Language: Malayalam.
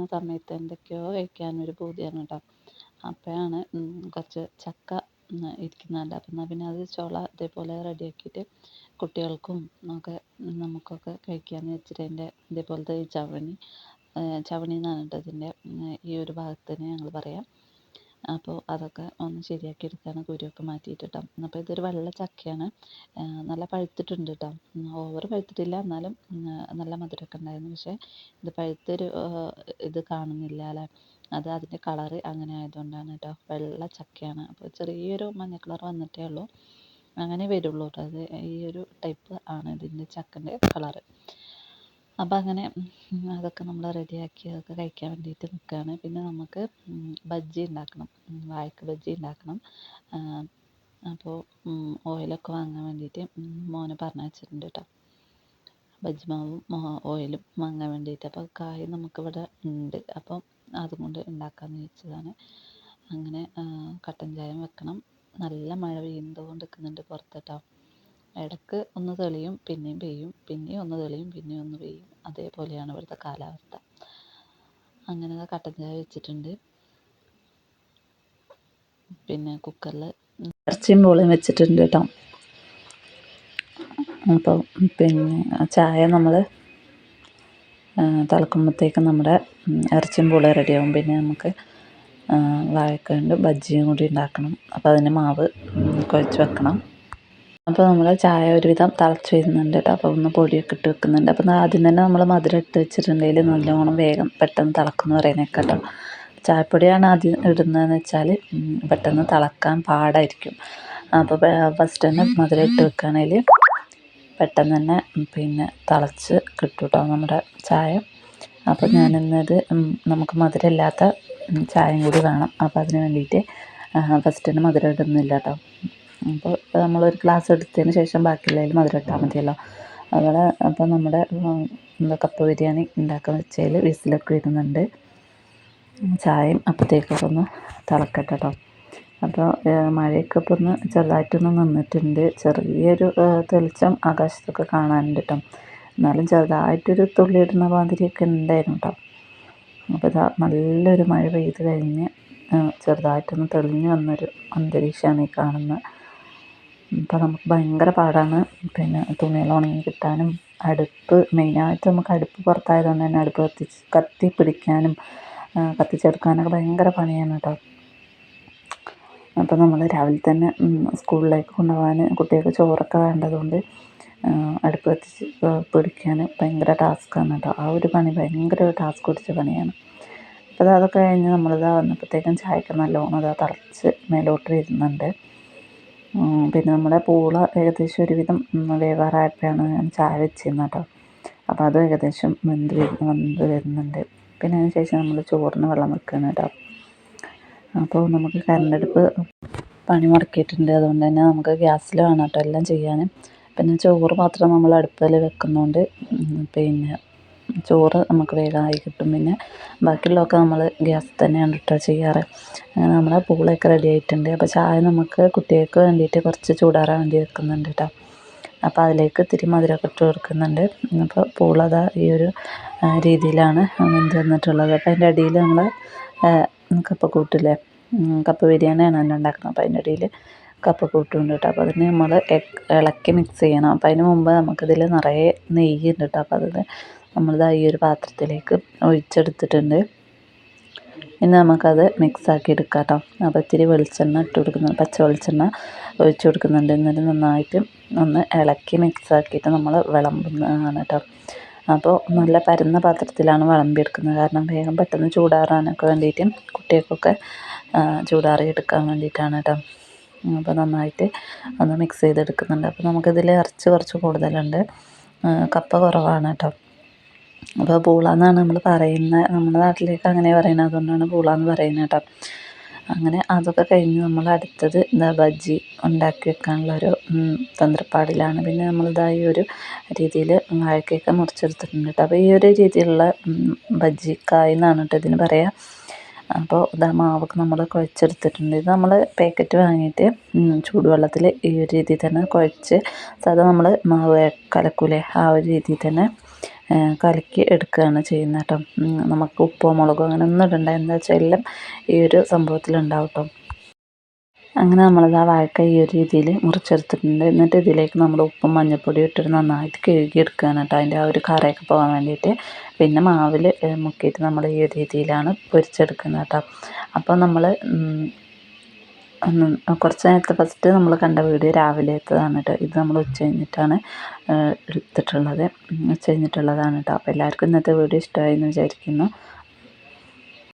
പെയ്യുന്ന സമയത്ത് എന്തൊക്കെയോ കഴിക്കാനൊരു പൂതിയാണ് കേട്ടോ അപ്പോഴാണ് കുറച്ച് ചക്ക ഇരിക്കുന്നുണ്ട് അപ്പം എന്നാൽ പിന്നെ അത് ചുള ഇതേപോലെ റെഡിയാക്കിയിട്ട് കുട്ടികൾക്കും ഒക്കെ നമുക്കൊക്കെ കഴിക്കാമെന്ന് വെച്ചിട്ട് അതിന്റെ ഇതേപോലത്തെ ഈ ചവണി ചവണി എന്നാണ് കേട്ടോ ഇതിന്റെ ഈ ഒരു ഭാഗത്തിന് ഞങ്ങൾ പറയാം. അപ്പോൾ അതൊക്കെ ഒന്ന് ശരിയാക്കി എടുക്കുകയാണ് കുരുവൊക്കെ മാറ്റിയിട്ട് കേട്ടോ അപ്പോൾ ഇതൊരു വെള്ള ചക്കയാണ്. നല്ല പഴുത്തിട്ടുണ്ട് കേട്ടോ ഓവർ പഴുത്തിട്ടില്ല. എന്നാലും നല്ല മധുരമൊക്കെ ഉണ്ടായിരുന്നു. പക്ഷേ ഇത് പഴുത്തൊരു ഇത് കാണുന്നില്ല അല്ലേ? അത് അതിന്റെ കളറ് അങ്ങനെ ആയതുകൊണ്ടാണ് കേട്ടോ വെള്ള ചക്കയാണ്. അപ്പോൾ ചെറിയൊരു മഞ്ഞ കളർ വന്നിട്ടേ ഉള്ളൂ. അങ്ങനെ വരുള്ളൂ കേട്ടോ അത് ഈ ഒരു ടൈപ്പ് ആണ് ഇതിന്റെ ചക്കന്റെ കളറ് അപ്പം അങ്ങനെ അതൊക്കെ നമ്മൾ റെഡിയാക്കി അതൊക്കെ കഴിക്കാൻ വേണ്ടിയിട്ട് നിൽക്കുകയാണ് പിന്നെ നമുക്ക് ബജ്ജി ഉണ്ടാക്കണം വാഴക്ക ബജ്ജി ഉണ്ടാക്കണം അപ്പോൾ ഓയിലൊക്കെ വാങ്ങാൻ വേണ്ടിയിട്ട് മോനെ പറഞ്ഞയച്ചിട്ടുണ്ട് കേട്ടോ ബജ്ജി മാവും ഓയിലും വാങ്ങാൻ വേണ്ടിയിട്ട് അപ്പോൾ കായ് നമുക്കിവിടെ ഉണ്ട് അപ്പം അതും കൊണ്ട് ഉണ്ടാക്കാമെന്ന് വെച്ചതാണ്. അങ്ങനെ കട്ടൻ ചായ വെക്കണം. നല്ല മഴ പെയ്യുന്നത് കൊണ്ട് നിൽക്കുന്നുണ്ട് പുറത്ത് കേട്ടോ ഇടയ്ക്ക് ഒന്ന് തെളിയും പിന്നെയും പെയ്യും പിന്നെയും ഒന്ന് തെളിയും പിന്നെയും ഒന്ന് പെയ്യും. അതേപോലെയാണ് ഇവിടുത്തെ കാലാവസ്ഥ. അങ്ങനെ കട്ടൻ ചായ വെച്ചിട്ടുണ്ട്. പിന്നെ കുക്കറിൽ ഇറച്ചിയും പോളിയും വെച്ചിട്ടുണ്ട് കേട്ടോ. അപ്പോൾ പിന്നെ ചായ നമ്മൾ തിളക്കുമ്പോഴത്തേക്കും നമ്മുടെ ഇറച്ചിയും പുളിയും റെഡിയാവും പിന്നെ നമുക്ക് വാഴക്ക ബജ്ജിയും കൂടി ഉണ്ടാക്കണം. അപ്പോൾ അതിന് മാവ് കുഴച്ച് വെക്കണം. അപ്പോൾ നമ്മൾ ചായ ഒരുവിധം തിളച്ച് വരുന്നുണ്ട് കേട്ടോ. അപ്പോൾ ഒന്ന് പൊടിയൊക്കെ ഇട്ട് വെക്കുന്നുണ്ട്. അപ്പോൾ ആദ്യം തന്നെ നമ്മൾ മധുരം ഇട്ട് വെച്ചിട്ടുണ്ടെങ്കിൽ നല്ലോണം വേഗം പെട്ടെന്ന് തിളക്കുമെന്ന് പറയുന്നത് കേട്ടോ. ചായപ്പൊടിയാണ് ആദ്യം ഇടുന്നതെന്ന് വെച്ചാൽ പെട്ടെന്ന് തിളക്കാൻ പാടായിരിക്കും. അപ്പോൾ ഫസ്റ്റ് തന്നെ മധുരം ഇട്ട് വെക്കുകയാണെങ്കിൽ പെട്ടെന്ന് തന്നെ പിന്നെ തിളച്ച് കിട്ടും കേട്ടോ നമ്മുടെ ചായ. അപ്പോൾ ഞാനിന്നത് നമുക്ക് മധുരമില്ലാത്ത ചായയും കൂടി വേണം. അപ്പോൾ അതിന് വേണ്ടിയിട്ട് ഫസ്റ്റ് തന്നെ മധുരം ഇടുന്നില്ല കേട്ടോ. അപ്പോൾ നമ്മളൊരു ഗ്ലാസ് എടുത്തതിന് ശേഷം ബാക്കിയുള്ളതിൽ മധുരം ഇട്ടാൽ മതിയല്ലോ. അവിടെ അപ്പോൾ നമ്മുടെ എന്താ കപ്പ ബിരിയാണി ഉണ്ടാക്കാൻ വെച്ചതിൽ വിസിലൊക്കെ വരുന്നുണ്ട് ചായയും അപ്പത്തേക്കൊക്കെ ഒന്ന് തിളക്കട്ടെ കേട്ടോ അപ്പോൾ മഴയൊക്കെ ഇപ്പോൾ ഒന്ന് ചെറുതായിട്ടൊന്ന് നിന്നിട്ടുണ്ട്. ചെറിയൊരു തെളിച്ചം ആകാശത്തൊക്കെ കാണാനുണ്ട് കേട്ടോ എന്നാലും ചെറുതായിട്ടൊരു തുള്ളി ഇടുന്ന മാതിരിയൊക്കെ ഉണ്ടായിരുന്നു കേട്ടോ അപ്പോൾ ഇതാ നല്ലൊരു മഴ പെയ്ത് കഴിഞ്ഞ് ചെറുതായിട്ടൊന്ന് തെളിഞ്ഞ് വന്നൊരു അന്തരീക്ഷമാണ് ഈ കാണുന്നത്. അപ്പോൾ നമുക്ക് ഭയങ്കര പാടാണ്. പിന്നെ തുണികൾ ഉണങ്ങി കിട്ടാനും അടുപ്പ് മെയിനായിട്ട് നമുക്ക് അടുപ്പ് പുറത്തായത് കൊണ്ട് തന്നെ അടുപ്പ് കത്തിച്ച് കത്തി പിടിക്കാനും കത്തിച്ചെടുക്കാനൊക്കെ ഭയങ്കര പണിയാണ് കേട്ടോ അപ്പം നമ്മൾ രാവിലെ തന്നെ സ്കൂളിലേക്ക് കൊണ്ടുപോകാൻ കുട്ടികൾക്ക് ചോറൊക്കെ വേണ്ടതുകൊണ്ട് അടുപ്പ് കത്തിച്ച് പിടിക്കാൻ ഭയങ്കര ടാസ്ക്കാണ് കേട്ടോ ആ ഒരു പണി ഭയങ്കര ടാസ്ക് പിടിച്ച പണിയാണ്. അപ്പോൾ അതൊക്കെ കഴിഞ്ഞ് നമ്മളിതാ വന്നപ്പോഴത്തേക്കും ചായക്ക് നല്ലോണം ഇതാ തിളച്ച് മേലോട്ട് വരുന്നുണ്ട് പിന്നെ നമ്മുടെ പൂള ഏകദേശം ഒരുവിധം വേവാറായപ്പോഴാണ് ഞാൻ ചായ വെച്ചിരുന്നത് കേട്ടോ. അപ്പോൾ അത് ഏകദേശം വെന്ത് വെന്ത് വരുന്നുണ്ട്. പിന്നെ അതിന് ശേഷം നമ്മൾ ചോറിന് വെള്ളം വെക്കുകയാണ് കേട്ടോ. അപ്പോൾ നമുക്ക് കറണ്ടടുപ്പ് പണി മുടക്കിയിട്ടുണ്ട്. അതുകൊണ്ട് തന്നെ നമുക്ക് ഗ്യാസിൽ വേണം കേട്ടോ എല്ലാം ചെയ്യാൻ. പിന്നെ ചോറ് മാത്രം നമ്മൾ അടുപ്പിൽ വെക്കുന്നതുകൊണ്ട് പിന്നെ ചോറ് നമുക്ക് വേഗമായി കിട്ടും. പിന്നെ ബാക്കിയുള്ളതൊക്കെ നമ്മൾ ഗ്യാസിൽ തന്നെയാണ് കേട്ടോ ചെയ്യാറ്. അങ്ങനെ നമ്മുടെ പൂളയൊക്കെ റെഡി ആയിട്ടുണ്ട്. അപ്പോൾ ചായ നമുക്ക് കുട്ടികൾക്ക് വേണ്ടിയിട്ട് കുറച്ച് ചൂടാറാൻ വേണ്ടി വെക്കുന്നുണ്ട് കേട്ടോ അപ്പോൾ അതിലേക്ക് ഇത്തിരി മധുരമൊക്കെ ഇട്ട് കൊടുക്കുന്നുണ്ട്. അപ്പോൾ പൂളത ഈ ഒരു രീതിയിലാണ് വെന്ത് വന്നിട്ടുള്ളത്. അപ്പോൾ അതിന്റെ അടിയിൽ നമ്മൾ കപ്പ കൂട്ടില്ലേ? കപ്പ ബിരിയാണിയാണ് തന്നെ ഉണ്ടാക്കുന്നത്. അപ്പോൾ അതിന്റെ അടിയിൽ കപ്പ കൂട്ടുണ്ട് കേട്ടോ അപ്പോൾ അതിന് നമ്മൾ ഇളക്കി മിക്സ് ചെയ്യണം. അപ്പോൾ അതിന് മുമ്പ് നമുക്കിതിൽ നിറയെ നെയ്യ് ഉണ്ട് കേട്ടോ അപ്പോൾ അത് നമ്മളിത് ഈ ഒരു പാത്രത്തിലേക്ക് ഒഴിച്ചെടുത്തിട്ടുണ്ട്. ഇനി നമുക്കത് മിക്സാക്കി എടുക്കാം കേട്ടോ അപ്പോൾ ഇത്തിരി വെളിച്ചെണ്ണ ഇട്ട് കൊടുക്കുന്നു പച്ച വെളിച്ചെണ്ണ ഒഴിച്ചു കൊടുക്കുന്നുണ്ട്. എന്നിട്ട് നന്നായിട്ട് ഒന്ന് ഇളക്കി മിക്സാക്കിയിട്ട് നമ്മൾ വിളമ്പുന്നതാണ് കേട്ടോ അപ്പോൾ നല്ല പരന്ന പാത്രത്തിലാണ് വിളമ്പിയെടുക്കുന്നത്. കാരണം വേഗം പെട്ടെന്ന് ചൂടാറാനൊക്കെ വേണ്ടിയിട്ട് കുട്ടികൾക്കൊക്കെ ചൂടാറി എടുക്കാൻ വേണ്ടിയിട്ടാണ് കേട്ടോ അപ്പോൾ നന്നായിട്ട് ഒന്ന് മിക്സ് ചെയ്തെടുക്കുന്നുണ്ട്. അപ്പോൾ നമുക്കിതിൽ ഇറച്ചി കുറച്ച് കൂടുതലുണ്ട്. കപ്പ കുറവാണ് കേട്ടോ അപ്പോൾ പൂള എന്നാണ് നമ്മൾ പറയുന്നത് നമ്മുടെ നാട്ടിലേക്ക് അങ്ങനെ പറയുന്നത് അതുകൊണ്ടാണ് പൂള എന്ന് പറയുന്നത് കേട്ടോ. അങ്ങനെ അതൊക്കെ കഴിഞ്ഞ് നമ്മൾ അടുത്തത് എന്താ ബജ്ജി ഉണ്ടാക്കി വെക്കാനുള്ളൊരു തന്ത്രപ്പാടിലാണ്. പിന്നെ നമ്മളിതാ ഈ ഒരു രീതിയിൽ വാഴക്കൊക്കെ മുറിച്ചെടുത്തിട്ടുണ്ട് കേട്ടോ. അപ്പോൾ ഈ ഒരു രീതിയിലുള്ള ബജ്ജിക്കായ് എന്നാണ് കേട്ടോ ഇതിന് പറയുക അപ്പോൾ ഇതാ മാവൊക്കെ നമ്മൾ കുഴച്ചെടുത്തിട്ടുണ്ട്. ഇത് നമ്മൾ പാക്കറ്റ് വാങ്ങിയിട്ട് ചൂടുവെള്ളത്തിൽ ഈ ഒരു രീതിയിൽ തന്നെ കുഴച്ച് സാധാ നമ്മൾ മാവ് കലക്കൂലേ? ആ ഒരു രീതിയിൽ തന്നെ കലക്കി എടുക്കുകയാണ് ചെയ്യുന്നത് കേട്ടോ. നമുക്ക് ഉപ്പോ മുളകോ അങ്ങനെ ഒന്നും ഇടണ്ട. എന്താ വെച്ചാൽ എല്ലാം ഈ ഒരു സംഭവത്തിലുണ്ടാവും കേട്ടോ. അങ്ങനെ നമ്മളത് ആ വാഴക്ക ഈ ഒരു രീതിയിൽ മുറിച്ചെടുത്തിട്ടുണ്ട്. എന്നിട്ട് ഇതിലേക്ക് നമ്മൾ ഉപ്പും മഞ്ഞൾപ്പൊടിയും ഇട്ടിട്ട് നന്നായിട്ട് കഴുകി എടുക്കുകയാണ് കേട്ടോ. അതിന്റെ ആ ഒരു കറയൊക്കെ പോകാൻ വേണ്ടിയിട്ട്. പിന്നെ മാവിൽ മുക്കിയിട്ട് നമ്മൾ ഈ ഒരു രീതിയിലാണ് പൊരിച്ചെടുക്കുന്നത് കേട്ടോ. അപ്പോൾ നമ്മൾ കുറച്ച് നേരത്തെ ഫസ്റ്റ് നമ്മൾ കണ്ട വീഡിയോ രാവിലെത്തതാണ് കേട്ടോ ഇത് നമ്മൾ ഉച്ച കഴിഞ്ഞിട്ടാണ് എടുത്തിട്ടുള്ളത്. ഉച്ച കഴിഞ്ഞിട്ടുള്ളതാണ് കേട്ടോ അപ്പോൾ എല്ലാവർക്കും ഇന്നത്തെ വീഡിയോ ഇഷ്ടമായി എന്ന് വിചാരിക്കുന്നു.